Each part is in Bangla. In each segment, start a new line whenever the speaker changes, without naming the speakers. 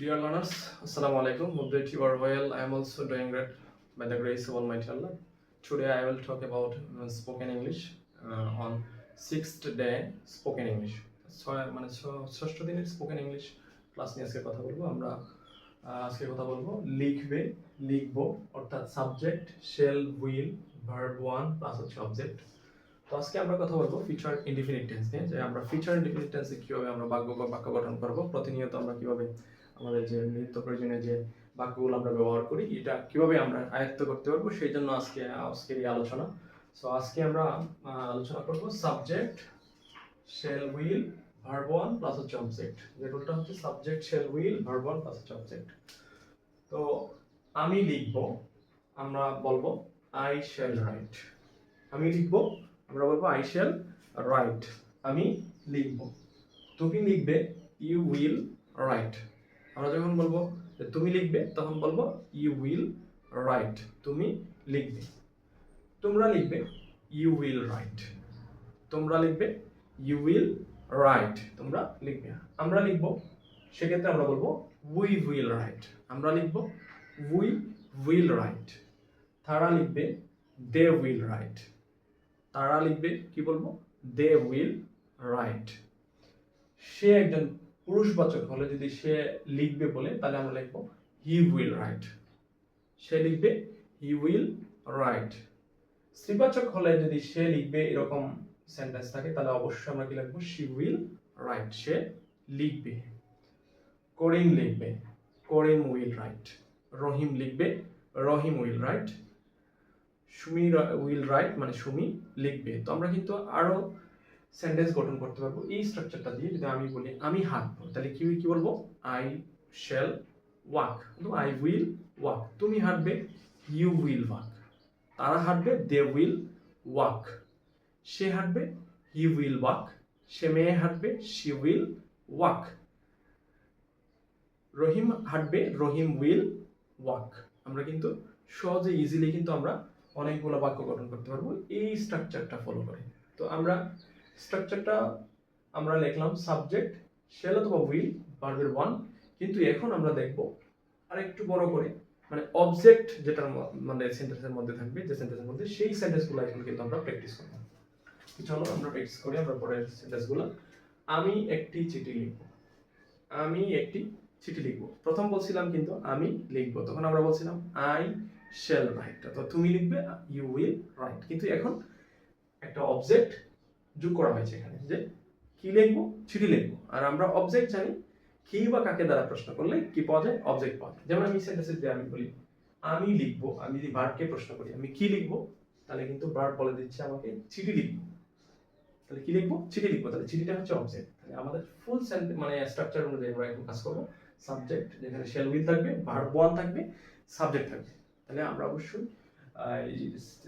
Dear learners, Assalamu alaikum. Hope that you are well. I am also doing great by the grace of Almighty Allah. Today I will talk about uh, spoken English uh, on sixth day spoken English. ছয় মানে ষষ্ঠ দিনের স্পোকেন ইংলিশ ক্লাস নিয়ে আজকে কথা বলব আমরা আজকে কথা বলব লিখবে লিখব অর্থাৎ subject shall will verb one plus হচ্ছে অবজেক্ট তো আজকে আমরা কথা বলব ফিচার ইনডিফিনিট টেন্স নিয়ে যে আমরা ফিচার ইনডিফিনিট টেন্সে কীভাবে আমরা বাক্য বাক্য গঠন করব প্রতিনিয়ত আমরা কীভাবে আমাদের যে নিত্য প্রয়োজনীয় যে বাক্যগুলো আমরা ব্যবহার করি, এটা কীভাবে আমরা আয়ত্ত করতে পারব সেই জন্য আজকে, আজকের এই আলোচনা। সো আজকে আমরা আলোচনা করব subject shall will verb one plus হচ্ছে অবজেক্ট যে রুলটা হচ্ছে subject shall will verb one plus হচ্ছে অবজেক্ট তো আমি লিখব, আমরা বলব আই শ্যাল রাইট আমি লিখব, আমরা বলব আই শ্যাল রাইট আমি লিখব। তুমি লিখবে ইউ উইল রাইট আমরা যখন বলব যে তুমি লিখবে, তখন বলব ইউ উইল রাইট তুমি লিখবে। তোমরা লিখবে ইউ উইল রাইট তোমরা লিখবে ইউ উইল রাইট তোমরা লিখবে। আমরা লিখব, সেক্ষেত্রে আমরা বলব উই উইল রাইট আমরা লিখব উই উইল রাইট তারা লিখবে দে উইল রাইট তারা লিখবে, কি বলব? দে উইল রাইট সে একজন পুরুষবাচক হলে যদি সে লিখবে বলে, তাহলে আমরা লিখব হি উইল রাইট সে লিখবে হি উইল রাইট স্ত্রীবাচক হলে যদি সে লিখবে এরকম সেন্টেন্স থাকে, তাহলে অবশ্যই আমরা কি লিখব শি উইল রাইট সে লিখবে। করিম লিখবে করিম উইল রাইট রহিম লিখবে Rahim will write Sumi will write মানে সুমি লিখবে। তো আমরা কিন্তু আরও সেন্টেন্স গঠন করতে পারব। এই স্ট্রাকচারটা দিয়ে যদি আমি বলি, আমি হাঁটবো তাহলে কি কি বলব? I shall walk I will walk তুমি হাঁটবে ইউ উইল ওয়াক তারা হাঁটবে দে উইল ওয়াক সে হাঁটবে হি উইল ওয়াক সে মেয়ে হাঁটবে শি উইল ওয়াক রহিম হাঁটবে, রহিম উইল ওয়াক আমরা কিন্তু সহজে ইজিলি কিন্তু আমরা অনেকগুলো বাক্য গঠন করতে পারব। এই স্ট্রাকচারটা ফলো করে। তো আমরা স্ট্রাকচারটা আমরা লিখলাম সাবজেক্ট শেল অথবা উইল ভার্বের ওয়ান কিন্তু এখন আমরা দেখব আরেকটু বড় করে মানে অবজেক্ট যেটার মানে সেন্টেন্সের মধ্যে থাকবে, যে সেন্টেন্সের মধ্যে সেই সেন্টেন্সগুলো এখন কিন্তু আমরা প্র্যাকটিস করব। চলো আমরা প্র্যাকটিস করি, আমরা পরের সেন্টেন্সগুলো আমি একটি চিঠি লিখব। আমি একটি চিঠি লিখব। প্রথম বলছিলাম কিন্তু আমি লিখব, তখন আমরা বলছিলাম আই শেল রাইট তো তুমি লিখবে ইউ উইল রাইট কিন্তু এখন একটা অবজেক্ট যোগ করা হয়েছে এখানে, যে কি লিখব? চিঠি লিখব। আর আমরা অবজেক্ট জানি কি বা কাকে দ্বারা প্রশ্ন করলে কি পাওয়া যায়? অবজেক্ট পাওয়া যায়। যেমন আমি সেন্টেন্সে যদি আমি বলি, আমি লিখব, আমি যদি ভার্বকে প্রশ্ন করি, আমি কি লিখব? তাহলে কিন্তু ভার্ব বলে দিচ্ছে আমাকে চিঠি লিখব। তাহলে কি লিখব? চিঠি লিখব। তাহলে চিঠিটা হচ্ছে অবজেক্ট তাহলে আমাদের ফুল মানে স্ট্রাকচার অনুযায়ী আমরা এখন কাজ করব। সাবজেক্ট যেখানে শেল উইল থাকবে ভার্ব ওয়ান থাকবে সাবজেক্ট থাকবে। তাহলে আমরা অবশ্যই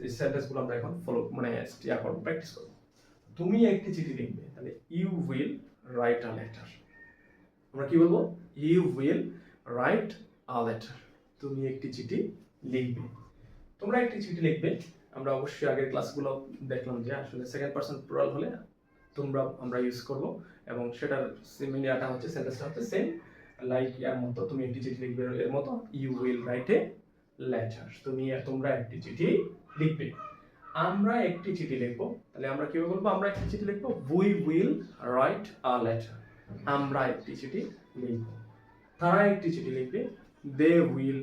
এই সেন্টেন্সগুলো আমরা এখন ফলো মানে ইয়া করব প্র্যাকটিস করব। তুমি একটি চিঠি লিখবে, তাহলে you will write a letter আমরা কি বলব? You will write a letter তুমি একটি চিঠি লিখবে। তোমরা একটি চিঠি লিখবে। আমরা অবশ্যই আগের ক্লাসগুলো দেখলাম যে আসলে সেকেন্ড পার্সন প্লুরাল হলে তোমরা, আমরা ইউজ করব। এবং সেটার সিমিলিয়ারটা হচ্ছে সেন্টেন্সটা হচ্ছে সেম লাইক এর মতো তুমি একটি চিঠি লিখবে, এর মতো you will write a letter তুমি তোমরা একটি চিঠি লিখবে। আমরা একটি চিঠি লিখব। তাহলে আমরা কীভাবে বলব? আমরা একটি চিঠি লিখব। We will write a letter আমরা একটি চিঠি লিখব। তারা একটি চিঠি লিখবে। They will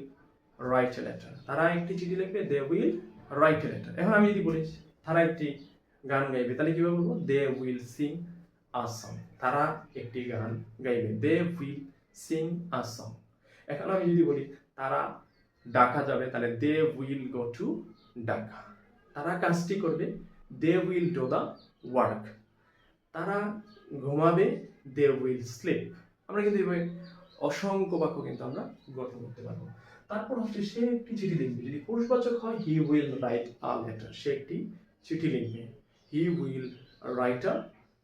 write a letter তারা একটি চিঠি লিখবে। They will write a letter এখন আমি যদি বলি, তারা একটি গান গাইবে, তাহলে কীভাবে বলব? They will sing a song তারা একটি গান গাইবে। They will sing a song এখন আমি যদি বলি, তারা ডাকা যাবে, তাহলে দে উইল গো টু ডাকা তারা কাজটি করবে। They will do the work তারা ঘুমাবে দে উইল স্লিপ আমরা কিন্তু এভাবে অসংখ্য বাক্য কিন্তু আমরা গঠন করতে পারব। তারপর হচ্ছে সে একটি চিঠি লিখবে। যদি পুরুষবাচক হয় he will write a letter সে একটি চিঠি লিখবে। He will write a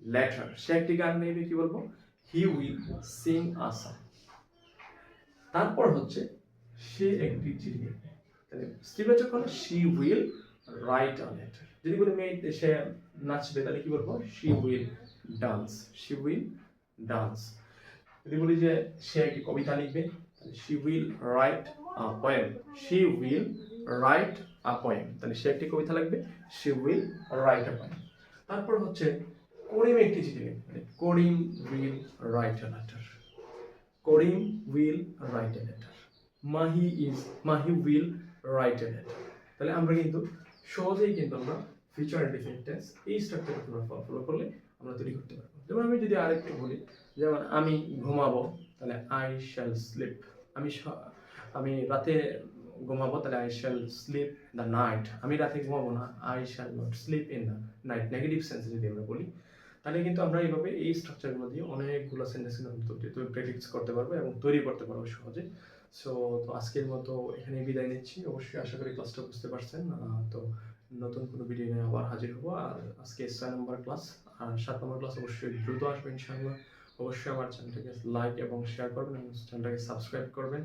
letter সে একটি গান গাইবে, কি বলব? He will sing a song তারপর হচ্ছে সে একটি চিঠি লিখবে। তাহলে স্ত্রীবাচক হলে she will write a letter যদি বলি মেয়ে সে নাচবে তাহলে কি বলব? She will dance she will dance যদি বলি যে সে একটি কবিতা লিখবে she will write a poem she will write a poem তাহলে সে একটি কবিতা লিখবে she will write a poem তারপর হচ্ছে করিম একটি চিঠি লিখবে Karim will write a letter Karim will write a letter Mahi is Mahi will write a letter তাহলে আমরা কিন্তু সহজেই কিন্তু আমরা ফিউচার ডিফিনিট এই স্ট্রাকচার তোমরা ফলো করলে আমরা তৈরি করতে পারব। যেমন আমি যদি আরেকটু বলি, যেমন আমি ঘুমাবো, তাহলে আই শ্যাল স্লিপ আমি আমি রাতে ঘুমাবো, তাহলে I shall sleep the night আমি রাতে ঘুমাবো না I shall not sleep in the night negative সেন্সে যদি আমরা বলি তাহলে কিন্তু আমরা এইভাবে এই স্ট্রাকচারগুলো দিয়ে অনেকগুলো সেন্টেন্স কিন্তু প্রেডিক্ট করতে পারব এবং তৈরি করতে পারব সহজে। সো তো আজকের মতো এখানে বিদায় নিচ্ছি। অবশ্যই আশা করি ক্লাসটা বুঝতে পারছেন। তো নতুন কোনো ভিডিও নিয়ে আবার হাজির হব। আর আজকে ছয় নম্বর ক্লাস আর সাত নম্বর ক্লাস অবশ্যই দ্রুত আসবে ইনশাআল্লাহ। অবশ্যই আমার চ্যানেলটাকে লাইক এবং শেয়ার করবেন এবং চ্যানেলটাকে সাবস্ক্রাইব করবেন।